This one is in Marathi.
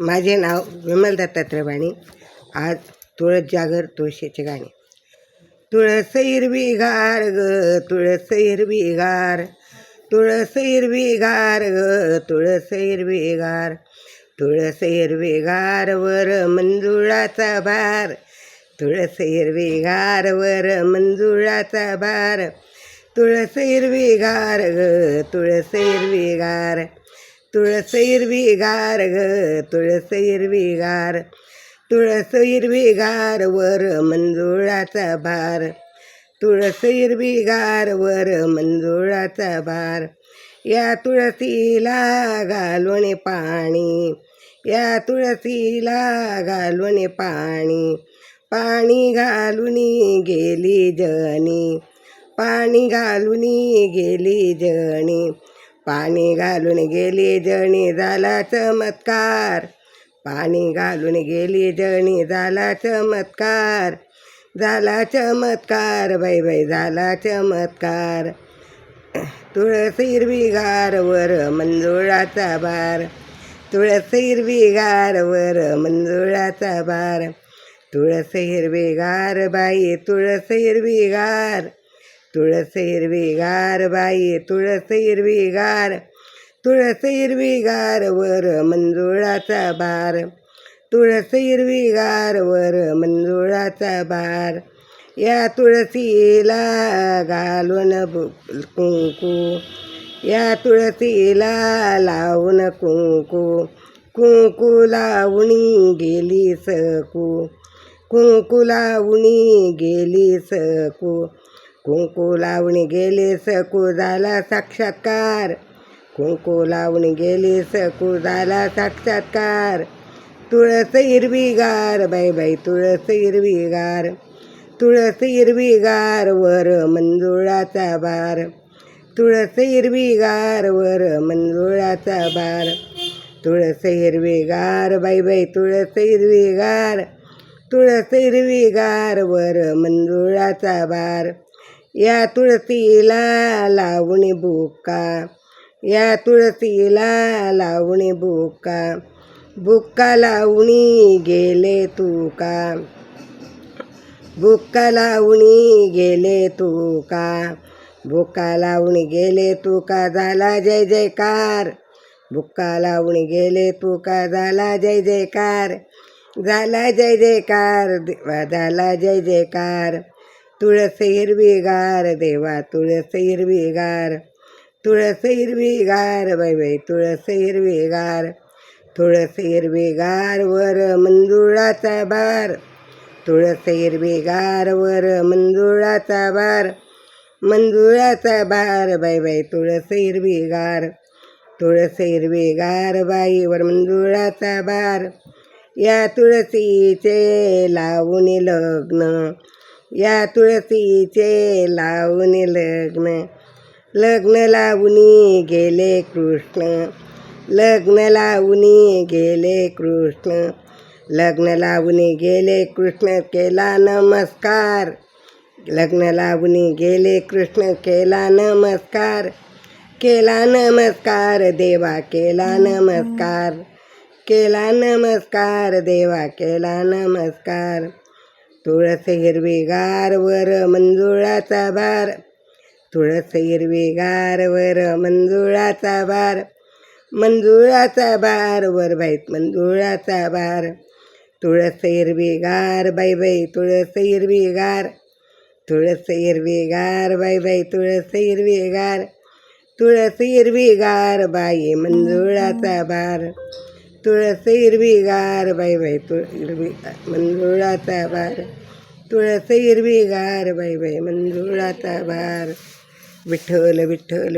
माझे नाव विमल दत्तात्रय वाणी आज तुळस जागर तुळशीचे गाणे. तुळस हिरवी गार ग तुळस हिरवी गार तुळस हिरवी गार ग तुळस हिरवी गार तुळस हिरवी गार वर मंजुळाचा भार तुळस हिरवी गार वर मंजुळाचा भार तुळस हिरवी गार ग तुळस हिरवी गार तुळस हिरवी गार ग तुळस हिरवी गार तुळस हिरवी गार वर मंजुळाचा भार तुळस हिरवी गार वर मंजुळाचा भार या तुळसीला घालून पाणी या तुळसीला घालून पाणी पाणी घालून गेली जणी पाणी घालून गेली जणी पाणी घालून गेली जणी झाला चमत्कार पाणी घालून गेली जणी झाला चमत्कार झाला चमत्कार बाई बाई झाला चमत्कार तुळस हिरवीगार वर मंजुळाचा भार तुळस हिरवीगार वर मंजुळाचा भार तुळस हिरवीगार बाई तुळस हिरवीगार. तुळस हिरवीगार बाई तुळस हिरवीगार तुळस हिरवीगार वर मंजुळाचा भार तुळस हिरवीगार वर मंजुळाचा भार या तुळसीला घालून कुंकू या तुळसीला लावून कुंकू कुंकू लावणी गेली सकू कुंकू लावणी गेली सकू. कुंकू लावणी गेले सकू झाला साक्षात्कार. कुंकू लावणी गेली सकू झाला साक्षात्कार. तुळस हिरवीगार बाई बाई तुळस हिरवीगार. तुळस हिरवीगार वर मंजुळाचा बार. तुळस हिरवीगार वर मंजुळाचा बार. तुळस हिरवीगार बाई बाई तुळस हिरवीगार. तुळस हिरवीगार वर मंजुळाचा बार. या तुळसीला लावणी बुका या तुळसीला लावणी बुका बुक्का लावणी गेले तुका बुक्का लावणी गेले तुका बुक्का लावणी गेले तुका झाला जय जयकार बुक्का लावणी गेले तुका झाला जय जयकार झाला जय जयकार झाला जय जयकार. तुळस हिरवीगार देवा तुळस हिरवीगार. तुळस हिरवीगार बाई बाई तुळस हिरवीगार. तुळस हिरवीगार वर मंजुळाचा बार. तुळस हिरवीगार वर मंजुळाचा बार. मंजुळाचा भार बाई बाई तुळस हिरवीगार. तुळस हिरवीगार बाईवर मंजुळाचा बार. या तुळसीचे लावून लग्न या तुळसीचे लावून लग्न. लग्न लावून गेले कृष्ण. लग्न लावून गेले कृष्ण. लग्न लावून गेले कृष्ण केला नमस्कार. लग्न लावून गेले कृष्ण केला नमस्कार. केला नमस्कार देवा केला नमस्कार. केला नमस्कार देवा केला नमस्कार. तुळस हिरवेगार वर मंजुळाचा भार. तुळस हिरवेगार वर मंजुळाचा भार. मंजुळाचा भार वर बाई मंजुळाचा भार. तुळस हिरवेगार बाई बाई तुळस हिरवेगार. तुळस हिरवेगार बाई बाई तुळस हिरवेगार. तुळस हिरवी गार बाई मंजुळाचा भार. तुळस हिरवी बाई बाई तुळ हिरवी मंजुळाचा बार तुळस हिरवी बाई बाई मंजुळाचा बार विठ्ठल विठ्ठल